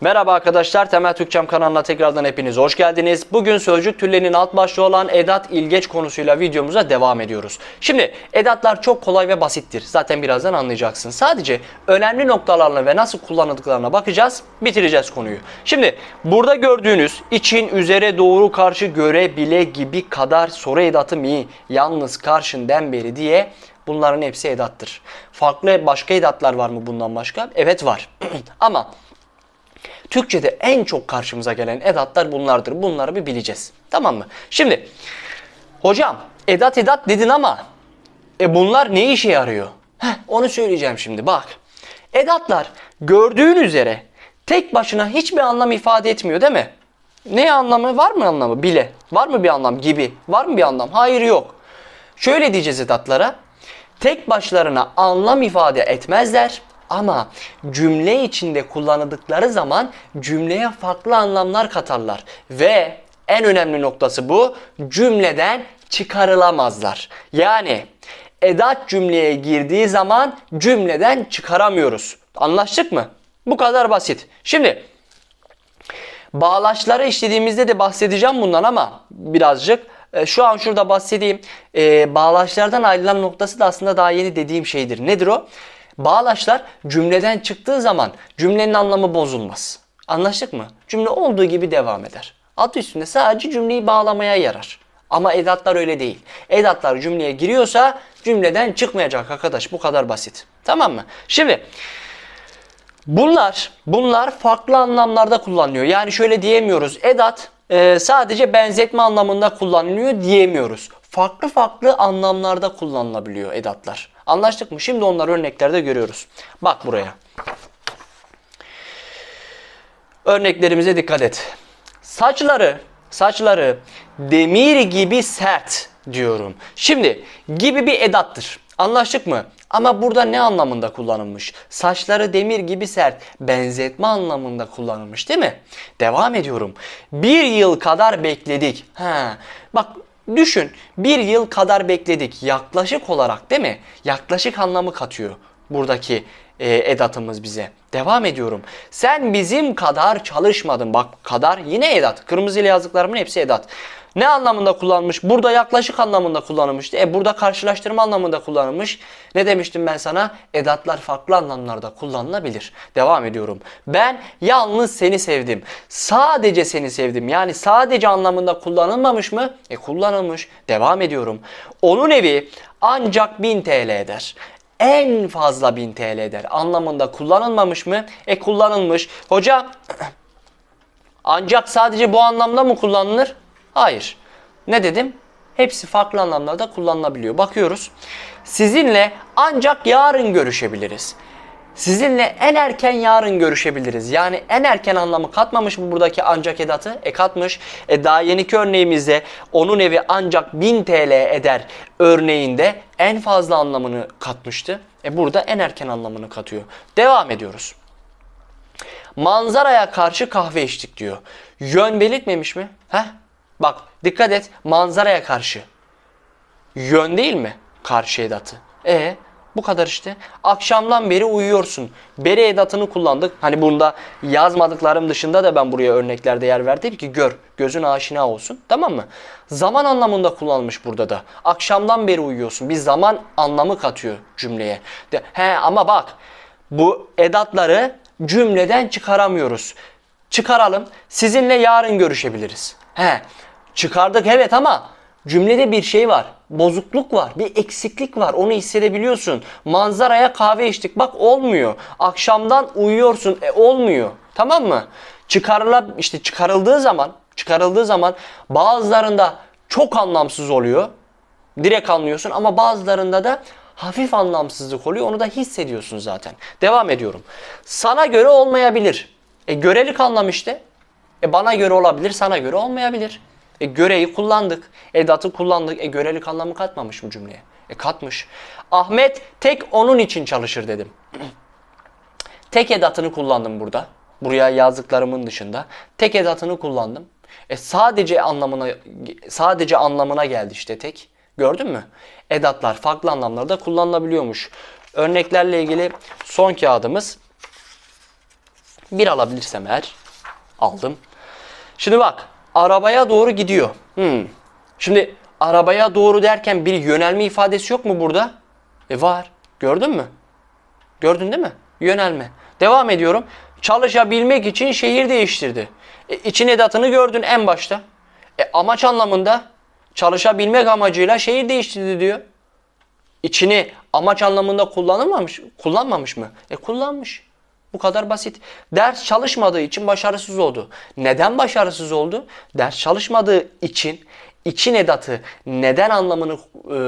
Merhaba arkadaşlar, Temel Türkçem kanalına tekrardan hepiniz hoş geldiniz. Bugün sözcük türlerinin alt başlığı olan edat ilgeç konusuyla videomuza devam ediyoruz. Şimdi edatlar çok kolay ve basittir. Zaten birazdan anlayacaksın. Sadece önemli noktalarına ve nasıl kullanıldıklarına bakacağız, bitireceğiz konuyu. Şimdi burada gördüğünüz için, üzere, doğru, karşı, göre, bile, gibi, kadar, soru edatı mi, yalnız, karşın, den beri diye bunların hepsi edattır. Farklı başka edatlar var mı bundan başka? Evet var. Ama Türkçe'de en çok karşımıza gelen edatlar bunlardır. Bunları bir bileceğiz. Tamam mı? Şimdi hocam edat edat dedin ama e bunlar ne işe yarıyor? Heh, onu söyleyeceğim şimdi bak. Edatlar gördüğün üzere tek başına hiçbir anlam ifade etmiyor değil mi? Ne anlamı? Var mı anlamı? Bile. Var mı bir anlam? Gibi. Var mı bir anlam? Hayır yok. Şöyle diyeceğiz edatlara. Tek başlarına anlam ifade etmezler ama cümle içinde kullanıldıkları zaman cümleye farklı anlamlar katarlar ve en önemli noktası bu cümleden çıkarılamazlar. Yani edat cümleye girdiği zaman cümleden çıkaramıyoruz. Anlaştık mı? Bu kadar basit. Şimdi Bağlaçları işlediğimizde de bahsedeceğim bundan ama birazcık e, şu an şurada bahsedeyim. E, bağlaçlardan ayrılan noktası da aslında daha yeni dediğim şeydir. Nedir o? Bağlaçlar cümleden çıktığı zaman cümlenin anlamı bozulmaz. Anlaştık mı? Cümle olduğu gibi devam eder. Adı üstünde sadece cümleyi bağlamaya yarar. Ama edatlar öyle değil. Edatlar cümleye giriyorsa cümleden çıkmayacak arkadaş. Bu kadar basit. Tamam mı? Şimdi Bunlar, bunlar farklı anlamlarda kullanılıyor. Yani şöyle diyemiyoruz. Edat e, sadece benzetme anlamında kullanılıyor diyemiyoruz. Farklı farklı anlamlarda kullanılabiliyor edatlar. Anlaştık mı? Şimdi onları örneklerde görüyoruz. Bak buraya. Örneklerimize dikkat et. Saçları, saçları demir gibi sert diyorum. Şimdi gibi bir edattır. Anlaştık mı? Ama burada ne anlamında kullanılmış? Saçları demir gibi sert, benzetme anlamında kullanılmış değil mi? Devam ediyorum. Bir yıl kadar bekledik. Ha, bak düşün bir yıl kadar bekledik yaklaşık olarak değil mi? Yaklaşık anlamı katıyor buradaki e, edatımız bize. Devam ediyorum. Sen bizim kadar çalışmadın. Bak kadar yine edat. Kırmızı ile yazdıklarımın hepsi edat. Ne anlamında kullanılmış? Burada yaklaşık anlamında kullanılmıştı. E burada karşılaştırma anlamında kullanılmış. Ne demiştim ben sana? Edatlar farklı anlamlarda kullanılabilir. Devam ediyorum. Ben yalnız seni sevdim. Sadece seni sevdim. Yani sadece anlamında kullanılmamış mı? E kullanılmış. Devam ediyorum. Onun evi ancak 1000 TL eder en fazla 1000 TL eder anlamında kullanılmamış mı? E kullanılmış. Hocam ancak sadece bu anlamda mı kullanılır? Hayır. Ne dedim? Hepsi farklı anlamlarda kullanılabiliyor. Bakıyoruz. Sizinle ancak yarın görüşebiliriz. Sizinle en erken yarın görüşebiliriz. Yani en erken anlamı katmamış mı buradaki ancak edatı? E katmış. E daha yeniki örneğimizde onun evi ancak 1000 TL eder örneğinde en fazla anlamını katmıştı. E burada en erken anlamını katıyor. Devam ediyoruz. Manzaraya karşı kahve içtik diyor. Yön belirtmemiş mi? Heh. Bak dikkat et manzaraya karşı. Yön değil mi? Karşı edatı. E bu kadar işte. Akşamdan beri uyuyorsun. Beri edatını kullandık. Hani bunda yazmadıklarım dışında da ben buraya örneklerde yer verdim ki gör. Gözün aşina olsun. Tamam mı? Zaman anlamında kullanılmış burada da. Akşamdan beri uyuyorsun. Bir zaman anlamı katıyor cümleye. De, he ama bak bu edatları cümleden çıkaramıyoruz. Çıkaralım. Sizinle yarın görüşebiliriz. He. Çıkardık evet ama cümlede bir şey var. Bozukluk var. Bir eksiklik var. Onu hissedebiliyorsun. Manzaraya kahve içtik. Bak olmuyor. Akşamdan uyuyorsun. E olmuyor. Tamam mı? Çıkarıla işte çıkarıldığı zaman çıkarıldığı zaman bazılarında çok anlamsız oluyor. Direkt anlıyorsun ama bazılarında da hafif anlamsızlık oluyor. Onu da hissediyorsun zaten. Devam ediyorum. Sana göre olmayabilir. E görelik anlam işte. E bana göre olabilir, sana göre olmayabilir. E göreyi kullandık. Edatı kullandık. E görelik anlamı katmamış mı cümleye? E katmış. Ahmet tek onun için çalışır dedim. tek edatını kullandım burada. Buraya yazdıklarımın dışında. Tek edatını kullandım. E sadece anlamına sadece anlamına geldi işte tek. Gördün mü? Edatlar farklı anlamlarda kullanılabiliyormuş. Örneklerle ilgili son kağıdımız Bir alabilirsem eğer aldım. Şimdi bak arabaya doğru gidiyor. Hmm. Şimdi arabaya doğru derken bir yönelme ifadesi yok mu burada? E var. Gördün mü? Gördün değil mi? Yönelme. Devam ediyorum. Çalışabilmek için şehir değiştirdi. E, için edatını gördün en başta. E, amaç anlamında çalışabilmek amacıyla şehir değiştirdi diyor. İçini amaç anlamında kullanılmamış, kullanmamış mı? E kullanmış. Bu kadar basit. Ders çalışmadığı için başarısız oldu. Neden başarısız oldu? Ders çalışmadığı için için edatı neden anlamını e,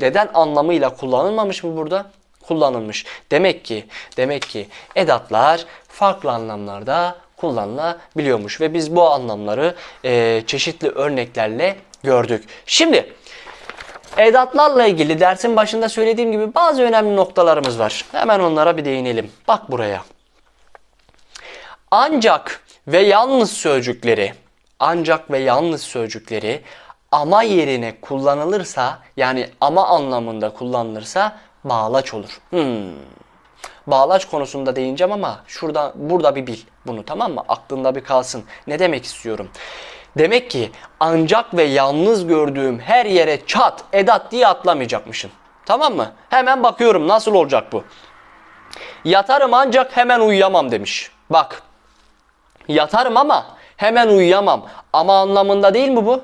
neden anlamıyla kullanılmamış mı burada? Kullanılmış. Demek ki demek ki edatlar farklı anlamlarda kullanılabiliyormuş ve biz bu anlamları e, çeşitli örneklerle gördük. Şimdi Edatlarla ilgili dersin başında söylediğim gibi bazı önemli noktalarımız var. Hemen onlara bir değinelim. Bak buraya. Ancak ve yalnız sözcükleri, ancak ve yalnız sözcükleri ama yerine kullanılırsa, yani ama anlamında kullanılırsa bağlaç olur. Hmm. Bağlaç konusunda değineceğim ama şurada burada bir bil bunu tamam mı? Aklında bir kalsın. Ne demek istiyorum? Demek ki ancak ve yalnız gördüğüm her yere çat, edat diye atlamayacakmışım. Tamam mı? Hemen bakıyorum nasıl olacak bu. Yatarım ancak hemen uyuyamam demiş. Bak. Yatarım ama hemen uyuyamam. Ama anlamında değil mi bu?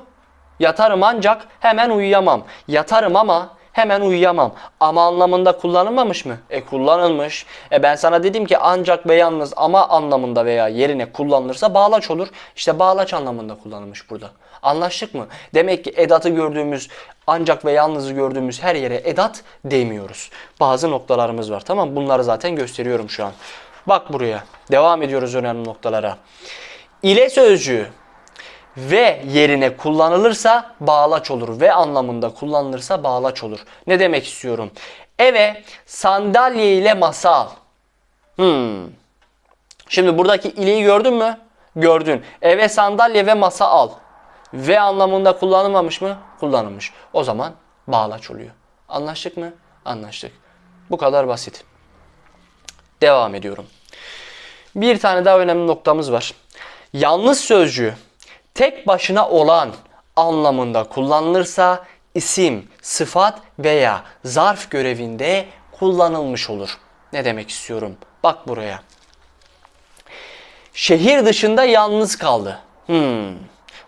Yatarım ancak hemen uyuyamam. Yatarım ama hemen uyuyamam. Ama anlamında kullanılmamış mı? E kullanılmış. E ben sana dedim ki ancak ve yalnız ama anlamında veya yerine kullanılırsa bağlaç olur. İşte bağlaç anlamında kullanılmış burada. Anlaştık mı? Demek ki edatı gördüğümüz ancak ve yalnızı gördüğümüz her yere edat demiyoruz. Bazı noktalarımız var tamam Bunları zaten gösteriyorum şu an. Bak buraya. Devam ediyoruz önemli noktalara. İle sözcüğü ve yerine kullanılırsa bağlaç olur ve anlamında kullanılırsa bağlaç olur. Ne demek istiyorum? Eve sandalye ile masa al. Hmm. Şimdi buradaki ileyi gördün mü? Gördün. Eve sandalye ve masa al. Ve anlamında kullanılmamış mı? Kullanılmış. O zaman bağlaç oluyor. Anlaştık mı? Anlaştık. Bu kadar basit. Devam ediyorum. Bir tane daha önemli noktamız var. Yalnız sözcüğü tek başına olan anlamında kullanılırsa isim, sıfat veya zarf görevinde kullanılmış olur. Ne demek istiyorum? Bak buraya. Şehir dışında yalnız kaldı. Hmm.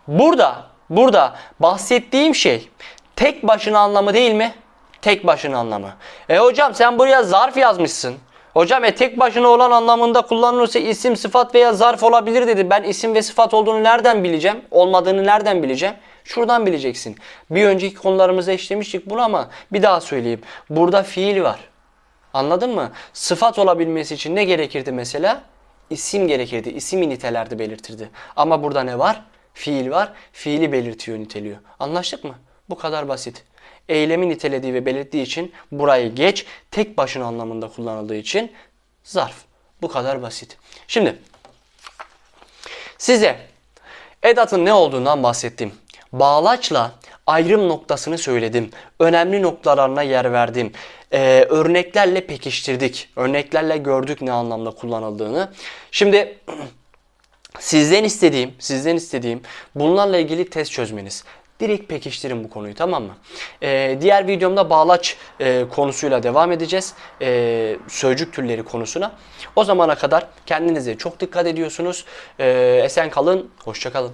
Burada, burada bahsettiğim şey tek başına anlamı değil mi? Tek başına anlamı. E hocam sen buraya zarf yazmışsın. Hocam e tek başına olan anlamında kullanılırsa isim, sıfat veya zarf olabilir dedi. Ben isim ve sıfat olduğunu nereden bileceğim? Olmadığını nereden bileceğim? Şuradan bileceksin. Bir önceki konularımızda işlemiştik bunu ama bir daha söyleyeyim. Burada fiil var. Anladın mı? Sıfat olabilmesi için ne gerekirdi mesela? İsim gerekirdi. İsimi nitelerdi belirtirdi. Ama burada ne var? Fiil var. Fiili belirtiyor, niteliyor. Anlaştık mı? Bu kadar basit eylemi nitelediği ve belirttiği için burayı geç, tek başına anlamında kullanıldığı için zarf. Bu kadar basit. Şimdi size edatın ne olduğundan bahsettim. Bağlaçla ayrım noktasını söyledim. Önemli noktalarına yer verdim. Ee, örneklerle pekiştirdik. Örneklerle gördük ne anlamda kullanıldığını. Şimdi sizden istediğim, sizden istediğim bunlarla ilgili test çözmeniz. Direkt pekiştirin bu konuyu tamam mı? Ee, diğer videomda bağlaç e, konusuyla devam edeceğiz. E, sözcük türleri konusuna. O zamana kadar kendinize çok dikkat ediyorsunuz. E, esen kalın, hoşça kalın.